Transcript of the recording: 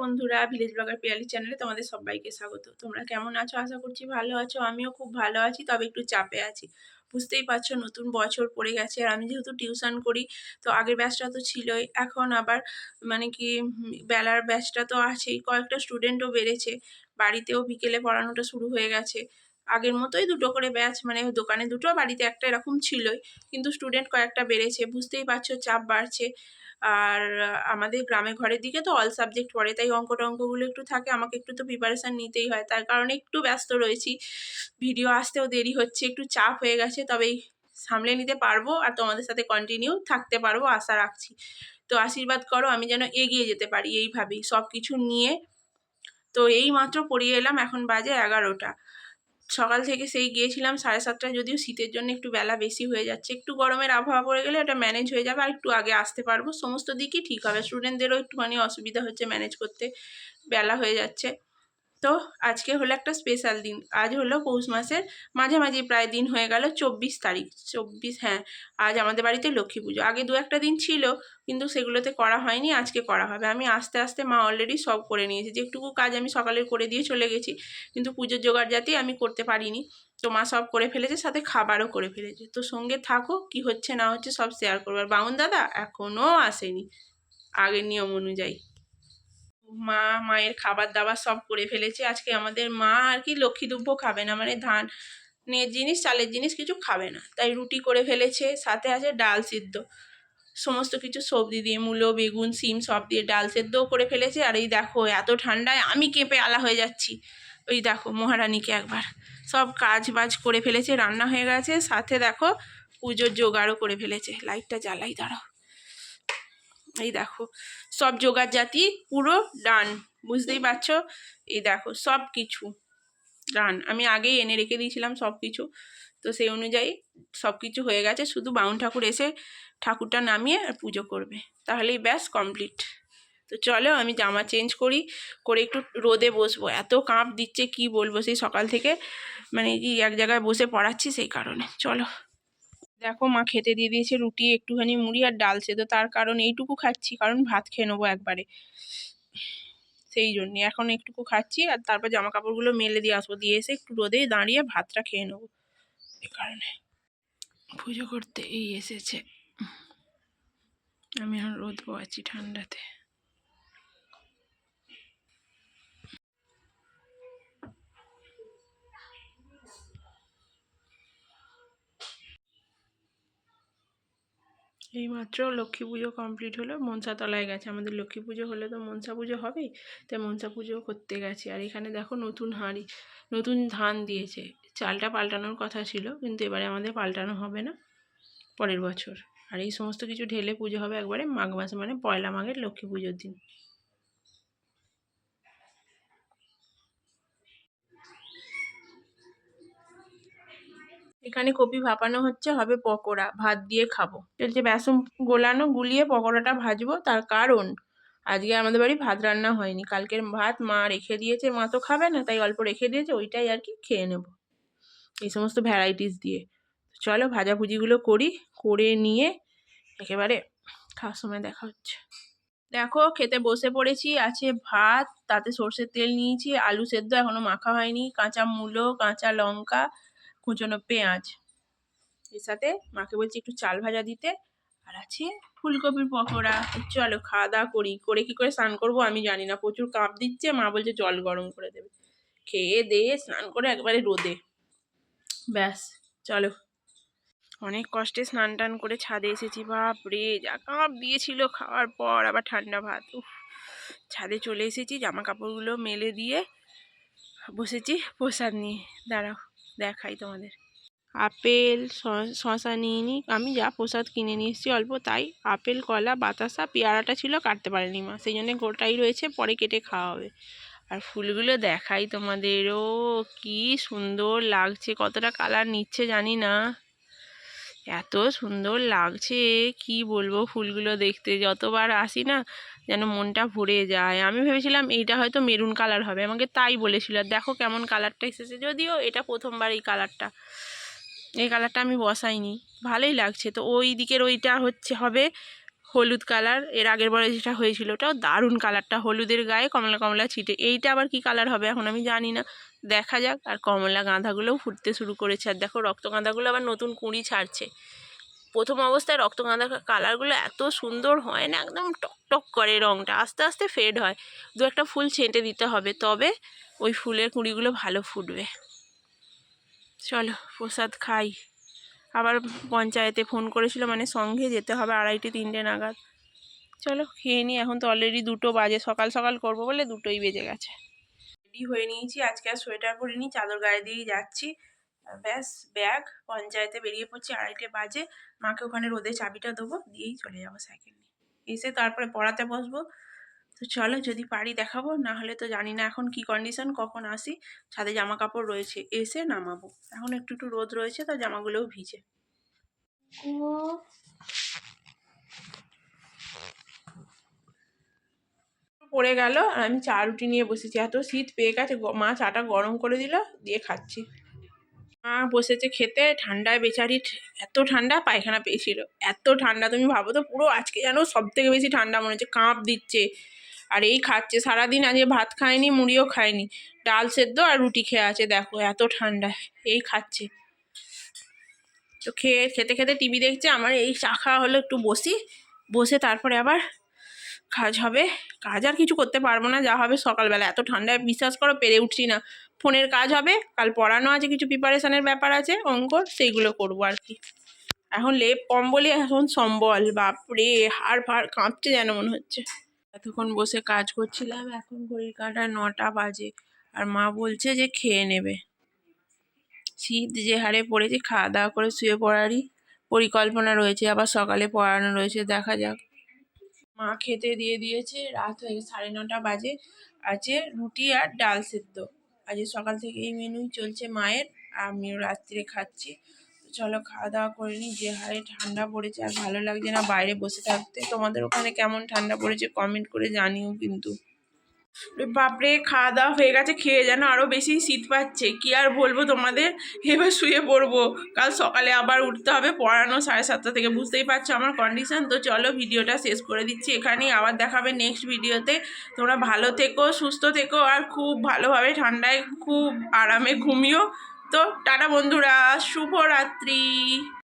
বন্ধুরা village blogger Piyali চ্যানেলে তোমাদের সবাইকে স্বাগত। তোমরা কেমন আছো? আশা করছি ভালো আছো। আমিও খুব ভালো আছি, তবে একটু চাপে আছি। বুঝতেই পারছ, নতুন বছর পড়ে গেছে আর আমি যেহেতু টিউশন করি, তো আগের ব্যাচটা তো ছিলই। এখন আবার মানে কি, বেলার ব্যাচটা তো আছেই। কয়েকটা স্টুডেন্টও বেড়েছে। বাড়িতেও বিকেলে পড়ানোটা শুরু হয়ে গেছে। আগের মতোই দুটো করে ব্যাচ মানে দোকানে দুটো, বাড়িতে একটা এরকম ছিলই। কিন্তু স্টুডেন্ট কয়েকটা বেড়েছে। বুঝতেই পারছ, চাপ বাড়ছে। আর আমাদের গ্রামে ঘরের দিকে তো অল সাবজেক্ট পড়ে, তাই অঙ্ক টঙ্কগুলো একটু থাকে, আমাকে একটু তো প্রিপারেশান নিতেই হয়। তার কারণে একটু ব্যস্ত রয়েছি। ভিডিও আসতেও দেরি হচ্ছে, একটু চাপ হয়ে গেছে তবেই সামলে নিতে পারব আর তোমাদের সাথে কন্টিনিউ থাকতে পারব, আশা রাখছি। তো আশীর্বাদ করো, আমি যেন এগিয়ে যেতে পারি এইভাবেই সব কিছু নিয়ে। তো এই মাত্র পড়িয়ে এলাম, এখন বাজে এগারোটা। সকাল থেকে সেই গিয়েছিলাম সাড়ে সাতটায় যদিও শীতের জন্য একটু বেলা বেশি হয়ে যাচ্ছে। একটু গরমের আবহাওয়া পড়ে গেলে ওটা ম্যানেজ হয়ে যাবে আর একটু আগে আসতে পারব। সমস্ত দিকই ঠিক হবে। স্টুডেন্টদেরও একটুখানি অসুবিধা হচ্ছে ম্যানেজ করতে। বেলা হয়ে যাচ্ছে। তো আজকে হলো একটা স্পেশাল দিন। আজ হলো পৌষ মাসের মাঝামাঝি, প্রায় দিন হয়ে গেল চব্বিশ তারিখ। চব্বিশ হ্যাঁ আজ আমাদের বাড়িতে লক্ষ্মী পুজো। আগে দু একটা দিন ছিল, কিন্তু সেগুলোতে করা হয়নি, আজকে করা হবে। আমি আস্তে আস্তে মা অলরেডি সব করে নিয়েছি। যেটুকু কাজ আমি সকালে করে দিয়ে চলে গেছি, কিন্তু পুজোর জোগাড় জাতি আমি করতে পারিনি। তো মা সব করে ফেলেছে, সাথে খাবারও করে ফেলেছে। তো সঙ্গে থাকো, কি হচ্ছে না হচ্ছে সব শেয়ার করব। আর বামুন দাদা এখনও আসেনি, আগের নিয়ম অনুযায়ী। মা, মায়ের খাবার দাবার সব করে ফেলেছে। আজকে আমাদের মা আর কি লক্ষ্মী দুব্য খাবে না মানে ধান জিনিস, চালের জিনিস কিছু খাবে না। তাই রুটি করে ফেলেছে, সাথে আছে ডাল সিদ্ধ। সমস্ত কিছু সবজি দিয়ে, মূলো, বেগুন সিম সব দিয়ে ডাল সেদ্ধও করে ফেলেছে। আর এই দেখো, এত ঠান্ডায় আমি কেঁপে আলা হয়ে যাচ্ছি। ওই দেখো, মহারানীকে একবার। সব কাজ বাজ করে ফেলেছে, রান্না হয়ে গেছে। সাথে দেখো, পুজোর জোগাড়ও করে ফেলেছে। লাইটটা জ্বালাই, দাঁড়াও। এই দেখো, সব জোগাড় জাতি পুরো ডান, বুঝতেই পারছ? এই দেখো, সব কিছু ডান। আমি আগেই এনে রেখে দিয়েছিলাম সব কিছু। তো সেই অনুযায়ী সব কিছু হয়ে গেছে, শুধু বাউন ঠাকুর এসে ঠাকুরটা নামিয়ে আর পুজো করবে। তাহলেই ব্যাস কমপ্লিট তো চলো, আমি জামা চেঞ্জ করি, করে একটু রোদে বসবো। এত কাঁপ দিচ্ছে, কি বলব? সেই সকাল থেকে মানে কি এক জায়গায় বসে পড়াচ্ছি সেই কারণে। চলো। দেখো মা খেতে দিয়ে দিয়েছে রুটি, একটুখানি মুড়ি আর ডাল সেদ্ধ। তার কারণ এইটুকু খাচ্ছি, কারণ ভাত খেয়ে নেব একবারে। সেই জন্যে এখন একটুকু খাচ্ছি আর তারপর জামা কাপড়গুলো মেলে দিয়ে আসব। দিয়ে এসে একটু রোদে দাঁড়িয়ে ভাতটা খেয়ে নেব। এই কারণে পুজো করতে এই এসেছে। আমি এখন রোদ পোয়াচ্ছি ঠান্ডাতে। এইমাত্র লক্ষ্মী পুজো কমপ্লিট হলো মনসা তলায় গেছে। আমাদের লক্ষ্মী পুজো হলে তো মনসা পুজো হবেই, তাই মনসা পুজো করতে গেছে। আর এখানে দেখো নতুন হাঁড়ি, নতুন ধান দিয়েছে। চালটা পাল্টানোর কথা ছিল, কিন্তু এবারে আমাদের পাল্টানো হবে না পরের বছর। আর এই সমস্ত কিছু ঢেলে পুজো হবে একবারে মাঘ মাসে মানে পয়লা মাঘের লক্ষ্মী পুজোর দিন। এখানে কপি ভাপানো হচ্ছে, হবে পকোড়া। ভাত দিয়ে খাব। যে বেসন গোলানো, গুলিয়ে পকোড়াটা ভাজবো, তার কারণ, আজকে আমাদের বাড়ি ভাত রান্না হয়নি। কালকের ভাত মা রেখে দিয়েছে, মা তো খাবে না, তাই অল্প রেখে দিয়েছে, ওইটাই আর কি খেয়ে নেব। এই সমস্ত ভ্যারাইটিস দিয়ে। চলো ভাজাভুজিগুলো করি, করে নিয়ে একেবারে খাওয়ার সময় দেখা হচ্ছে। দেখো, খেতে বসে পড়েছি, আছে ভাত, তাতে সর্ষের তেল নিয়েছি, আলু সেদ্ধ এখনও মাখা হয়নি, কাঁচা মূলো, কাঁচা লঙ্কা কুচনো পেঁয়াজ। এর সাথে মাকে বলছি একটু চাল ভাজা দিতে। আর আছে ফুলকপির পকোড়া। চলো খাওয়া দাওয়া করি। করে কি করে স্নান করব আমি জানি না। প্রচুর কাঁপ দিচ্ছে। মা বলছে জল গরম করে দেবে। খেয়ে দিয়ে স্নান করে একবারে রোদে। ব্যাস, চলো। অনেক কষ্টে স্নান টান করে ছাদে এসেছি। বাপরে যা কাঁপ দিয়েছিল খাওয়ার পর। আবার ঠান্ডা ভাত। উফ, ছাদে চলে এসেছি। জামা কাপড়গুলো মেলে দিয়ে বসেছি প্রসাদ নিয়ে। দাঁড়াও। দেখাই তোমাদের। আপেল শশা নিয়ে নিই। আমি যা প্রসাদ কিনে নিয়ে এসেছি অল্প তাই। আপেল, কলা, বাতাসা, পেয়ারাটা ছিল, কাটতে পারেনি মা। সেই জন্য গোটাই রয়েছে, পরে কেটে খাওয়া হবে। আর ফুলগুলো দেখাই তোমাদেরও। কি সুন্দর লাগছে, কতটা কালার নিচ্ছে জানি না। এত সুন্দর লাগছে, কি বলব ফুলগুলো দেখতে। যতবার আসি না, যেন মনটা ভরে যায়। আমি ভেবেছিলাম এইটা হয়তো মেরুন কালার হবে, আমাকে তাই বলেছিল। দেখো কেমন কালারটা এসেছে, যদিও এটা প্রথমবার এই কালারটা। এই কালারটা আমি বসাইনি। ভালোই লাগছে। তো ওই দিকের ওইটা হচ্ছে, হবে হলুদ কালার, এর আগের বারে যেটা হয়েছিল ওটাও দারুণ কালারটা, হলুদের গায়ে কমলা কমলা ছিটে। এইটা আবার কি কালার হবে এখন আমি জানি না। দেখা যাক, আর কমলা গাঁদাগুলোও ফুটতে শুরু করেছে। আর দেখো রক্ত গাঁদাগুলো আবার নতুন কুঁড়ি ছাড়ছে। প্রথম অবস্থায় রক্ত গাঁদা কালারগুলো এত সুন্দর হয় না, একদম টক টক করে রঙটা আস্তে আস্তে ফেড হয়। দু একটা ফুল ছেঁটে দিতে হবে, তবে ওই ফুলের কুঁড়িগুলো ভালো ফুটবে। চলো, প্রসাদ খাই। আবার পঞ্চায়েতে ফোন করেছিল মানে সঙ্গে যেতে হবে আড়াইটে, তিনটে নাগাদ। চলো, খেয়ে নিই এখন তো অলরেডি দুটো বাজে, সকাল সকাল করব বলে দুটোই বেজে গেছে। রেডি হয়ে নিয়েছি, আজকে আর সোয়েটার পরে নিই চাদর গায়ে দিয়েই যাচ্ছি। ব্যাস, ব্যাগ, পঞ্চায়েতে বেরিয়ে পড়ছি আড়াইটে বাজে। মাকে ওখানে রোদে চাবিটা দেবো, দিয়েই চলে যাব সাইকেল নিয়ে। এসে তারপরে পড়াতে বসবো। তো চলো যদি পারি দেখাবো না হলে তো জানি না এখন কি কন্ডিশন কখন আসি। ছাদে জামা কাপড় রয়েছে, এসে নামাবো। এখন একটু একটু রোদ রয়েছে, তো জামাগুলোও ভিজে। পড়ে গেল, আর আমি চা রুটি নিয়ে বসেছি। এত শীত পেয়ে গেছে মা চাটা গরম করে দিল, দিয়ে খাচ্ছি। মা বসেছে খেতে, ঠান্ডায় বেচারি এত ঠান্ডা, পায়খানা পেয়েছিল। এত ঠান্ডা, তুমি ভাবো তো পুরো আজকে যেন সব থেকে বেশি ঠান্ডা মনে হচ্ছে, কাঁপ দিচ্ছে। আর এই খাচ্ছে। সারাদিন আজকে ভাত খায়নি মুড়িও খায়নি ডাল সেদ্ধ আর রুটি খেয়ে আছে, দেখো এত ঠান্ডা। এই খাচ্ছে। তো খেয়ে, খেতে খেতে টিভি দেখছে, আমার এই চা খাওয়া হলো, একটু বসি। বসে তারপরে আবার কাজ হবে। কাজ আর কিছু করতে পারব না, যা হবে সকালবেলা। এত ঠান্ডায় বিশ্বাস করো, পেরে উঠছি না। ফোনের কাজ হবে, কাল পড়ানো আছে, কিছু প্রিপারেশানের ব্যাপার আছে অঙ্ক সেইগুলো করব আর কি। এখন লেপ কম বলে এখন সম্বল, বাপরে, হাড় ফাড় কাঁপছে যেন মনে হচ্ছে। এতক্ষণ বসে কাজ করছিলাম, এখন ঘড়ির কাঁটায় নটা বাজে। আর মা বলছে যে খেয়ে নেবে। শীত যে হারে পড়েছে খাওয়া দাওয়া করে শুয়ে পড়ারই পরিকল্পনা রয়েছে, আবার সকালে পড়ানো রয়েছে, দেখা যাক। মা খেতে দিয়ে দিয়েছে, রাত হয়ে সাড়ে নটা বাজে। আছে রুটি আর ডাল সেদ্ধ। আজকে সকাল থেকে এই মেনুই চলছে মায়ের আর আমিও রাত্রে খাচ্ছি। চলো খাওয়া দাওয়া করে নিই। যে হারে ঠান্ডা পড়েছে আর ভালো লাগছে না বাইরে বসে থাকতে। তোমাদের ওখানে কেমন ঠান্ডা পড়েছে কমেন্ট করে জানিও কিন্তু। বাপরে, খাওয়া দাওয়া হয়ে গেছে, খেয়ে যেন আরও বেশি শীত পাচ্ছে। কি আর বলব তোমাদের? এবার শুয়ে পড়ব। কাল সকালে আবার উঠতে হবে, পড়ানো সাড়ে সাতটা থেকে, বুঝতেই পারছ আমার কন্ডিশন তো চলো ভিডিওটা শেষ করে দিচ্ছি এখানেই। আবার দেখাবে নেক্সট ভিডিওতে তোমরা ভালো থেকো, সুস্থ থেকো, আর খুব ভালোভাবে ঠান্ডায় খুব আরামে ঘুমিও। তো টাটা বন্ধুরা শুভরাত্রি।